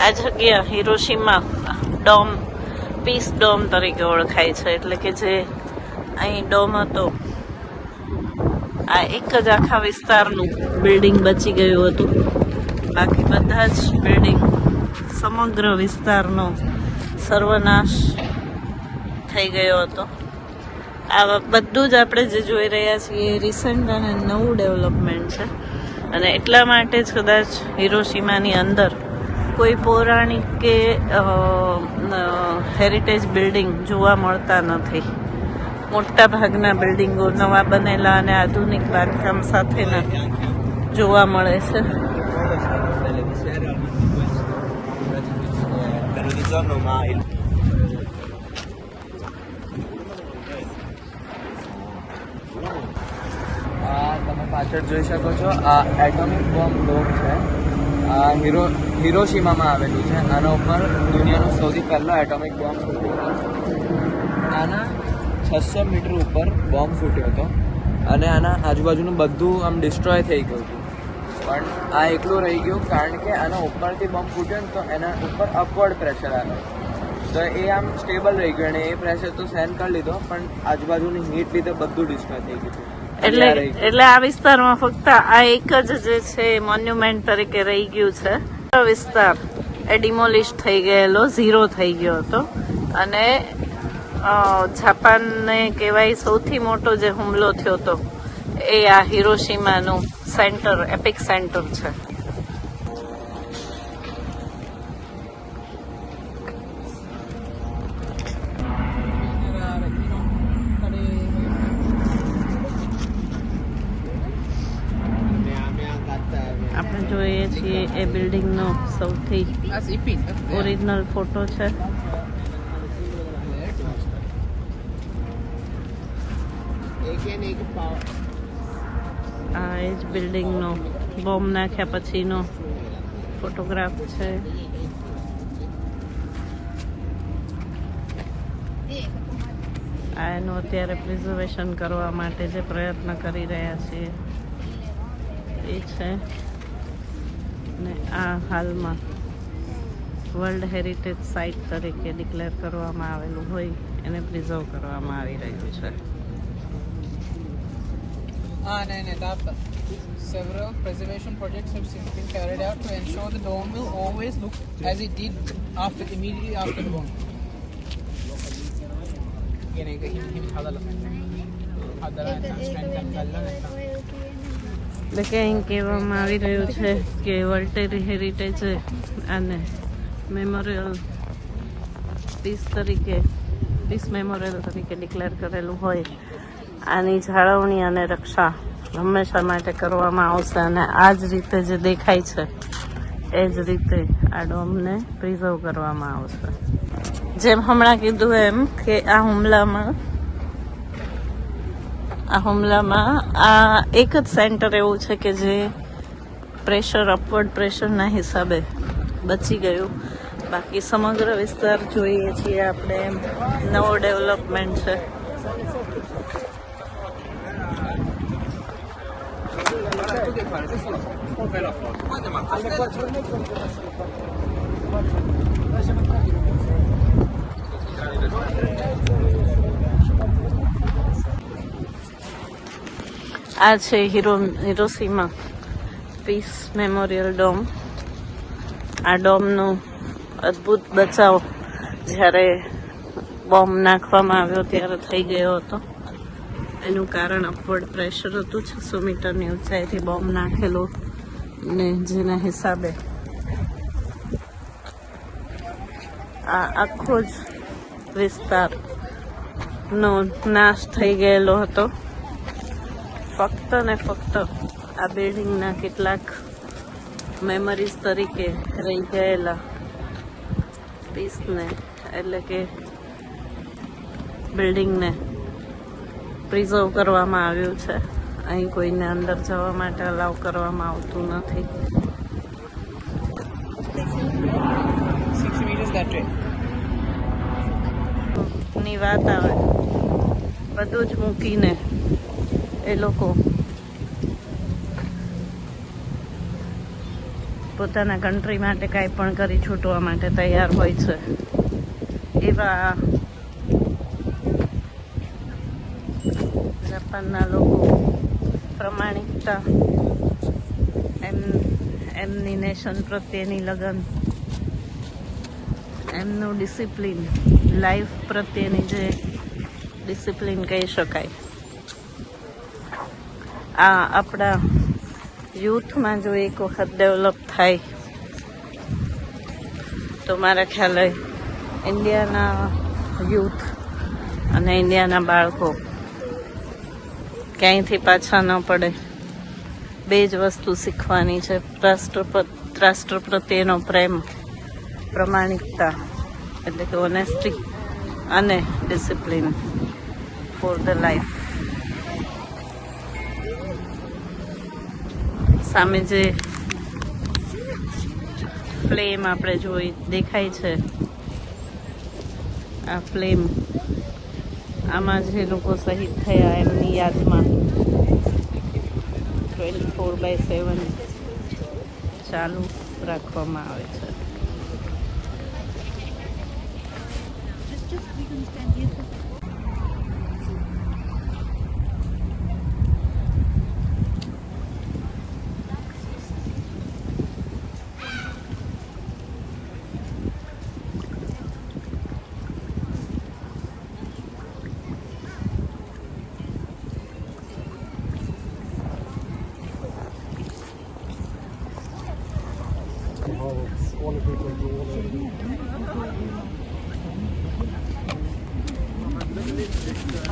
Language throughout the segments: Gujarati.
આ જગ્યા હિરોશીમા ડોમ, પીસ ડોમ તરીકે ઓળખાય છે. એટલે કે જે અહીં ડોમ હતો, આ એક જ આખા વિસ્તારનું બિલ્ડિંગ બચી ગયું હતું. બાકી બધા જ બિલ્ડિંગ સમગ્ર વિસ્તારનો સર્વનાશ થઈ ગયો હતો. આ બધું જ આપણે જે જોઈ રહ્યા છીએ એ રિસન્ટ અને નવું ડેવલપમેન્ટ છે. અને એટલા માટે જ કદાચ હિરોશીમાની અંદર કોઈ પૌરાણિક કે હેરિટેજ બિલ્ડિંગ જોવા મળતા નથી. મોટા ભાગના બિલ્ડિંગો નવા બનેલા અને આધુનિક બાંધકામ સાથેના જોવા મળે છે. તમે પાછળ જોઈ શકો છો, આ એટોમિક બોમ્બ લોક છે. આ હિરો હિરોશીમામાં આવેલું છે. આના ઉપર દુનિયાનો સૌથી પહેલો એટોમિક બોમ્બ ફૂટ્યો હતો. આના છસો મીટર ઉપર બોમ્બ ફૂટ્યો હતો. અને આના આજુબાજુનું બધું આમ ડિસ્ટ્રોય થઈ ગયું હતું. પણ આ એકલું રહી ગયું કારણ કે આના ઉપરથી બોમ્બ ફૂટ્યો ને તો એના ઉપર અપવર્ડ પ્રેશર આવે તો એ આમ સ્ટેબલ રહી ગયું અને એ પ્રેશર તો સહન કરી લીધો, પણ આજુબાજુની હીટ લીધે બધું ડિસ્ટ્રોય થઈ ગયું એટલે. એટલે આ વિસ્તારમાં ફક્ત આ એક જ જે છે મોન્યુમેન્ટ તરીકે રહી ગયું છે. આ વિસ્તાર એ ડિમોલિશ થઈ ગયેલો ઝીરો થઈ ગયો હતો. અને જાપાનને કહેવાય સૌથી મોટો જે હુમલો થયો હતો એ આ હિરોશીમાનું સેન્ટર એપિક સેન્ટર છે. છીએ એ બિલ્ડિંગનો સૌથી ઓરિજિનલ ફોટો છે. આ એ જ બિલ્ડિંગનો બોમ્બ નાખ્યા પછીનો ફોટોગ્રાફ છે. આ એનું અત્યારે પ્રિઝર્વેશન કરવા માટે જે પ્રયત્ન કરી રહ્યા છીએ. એ છે. ને આ હાલમાં વર્લ્ડ હેરિટેજ સાઇટ તરીકે ડિક્લેર કરવામાં આવેલું હોય એને પ્રિઝર્વ કરવામાં આવી રહ્યું છે Ah, no, no, that. Several preservation projects have since been carried out to ensure the dome will always look as it did after immediately after the bomb. Again, I got him, him, hadala. Hadala, and strength and kalla, and એટલે કે અહીં કહેવામાં આવી રહ્યું છે કે વર્લ્ડ હેરિટેજ અને મેમોરિયલ પીસ તરીકે પીસ મેમોરિયલ તરીકે ડિક્લેર કરેલું હોય. આની જાળવણી અને રક્ષા હંમેશા માટે કરવામાં આવશે અને આ જ રીતે જે દેખાય છે, એ જ રીતે આ ડોમને પ્રિઝર્વ કરવામાં આવશે. જેમ હમણાં કીધું એમ કે આ હુમલામાં આ હુમલામાં આ એક જ સેન્ટર એવું છે કે જે પ્રેશર, અપવર્ડ પ્રેશરના હિસાબે બચી ગયું. બાકી સમગ્ર વિસ્તાર જોઈએ છીએ આપણે. નવો ડેવલપમેન્ટ છે. આ છે હિરો હિરોસીમા પીસ મેમોરિયલ ડોમ આ ડોમનું અદ્ભુત બચાવ જ્યારે બોમ્બ નાખવામાં આવ્યો ત્યારે થઈ ગયો હતો. એનું કારણ અપવર્ડ પ્રેશર હતું, છસો મીટરની ઊંચાઈથી બોમ્બ નાખેલો ને જેના હિસાબે આ આખો જ વિસ્તારનો નાશ થઈ ગયેલો હતો. ફક્ત ને ફક્ત આ બિલ્ડિંગના કેટલાક મેમરીઝ તરીકે રહી ગયેલા પીસને એટલે કે બિલ્ડિંગને પ્રિઝર્વ કરવામાં આવ્યું છે. અહીં કોઈને અંદર જવા માટે અલાવ કરવામાં આવતું નથી. ની વાત આવે. બધું જ મૂકીને એ લોકો પોતાના કન્ટ્રી માટે કાંઈ પણ કરી છૂટવા માટે તૈયાર હોય છે. એવા જાપાનના લોકો પ્રમાણિકતા એમ, એમની નેશન પ્રત્યેની લગન, એમનું ડિસિપ્લિન લાઈફ પ્રત્યેની જે ડિસિપ્લિન કહી શકાય. આ આપણા યુથમાં જો એક વખત ડેવલપ થાય, તો મારા ખ્યાલે ઇન્ડિયાના યુથ અને ઇન્ડિયાના બાળકો ક્યાંયથી પાછા ન પડે. બે જ વસ્તુ શીખવાની છે રાષ્ટ્રપત રાષ્ટ્ર પ્રત્યેનો પ્રેમ, પ્રમાણિકતા, એટલે કે ઓનેસ્ટી અને ડિસિપ્લિન ફોર ધ લાઈફ સામે જે ફ્લેમ આપણે જોઈ દેખાય છે, આ ફ્લેમ. આમાં જે લોકો શહીદ થયા એમની યાદમાં. ટ્વેન્ટી ફોર બાય સેવન ચાલુ રાખવામાં આવે છે.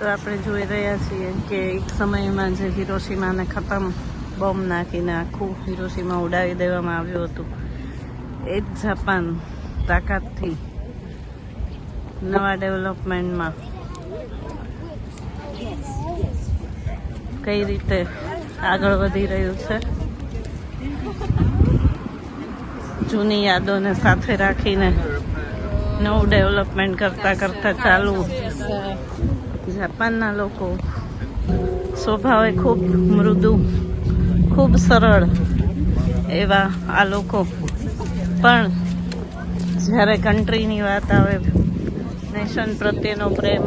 તો આપણે જોઈ રહ્યા છીએ કે એક સમયમાં જે હિરોસીમાને ખતમ બોમ્બ નાખીને આખું હિરોસીમા ઉડાવી દેવામાં આવ્યું હતું. એ જ જાપાન તાકાતથી નવા ડેવલપમેન્ટમાં કઈ રીતે આગળ વધી રહ્યું છે. જૂની યાદોને સાથે રાખીને નવું ડેવલપમેન્ટ કરતા કરતા ચાલવું જાપાનના લોકો. સ્વભાવે ખૂબ મૃદુ, ખૂબ સરળ એવા આ લોકો. પણ જ્યારે કન્ટ્રીની વાત આવે નેશન પ્રત્યેનો પ્રેમ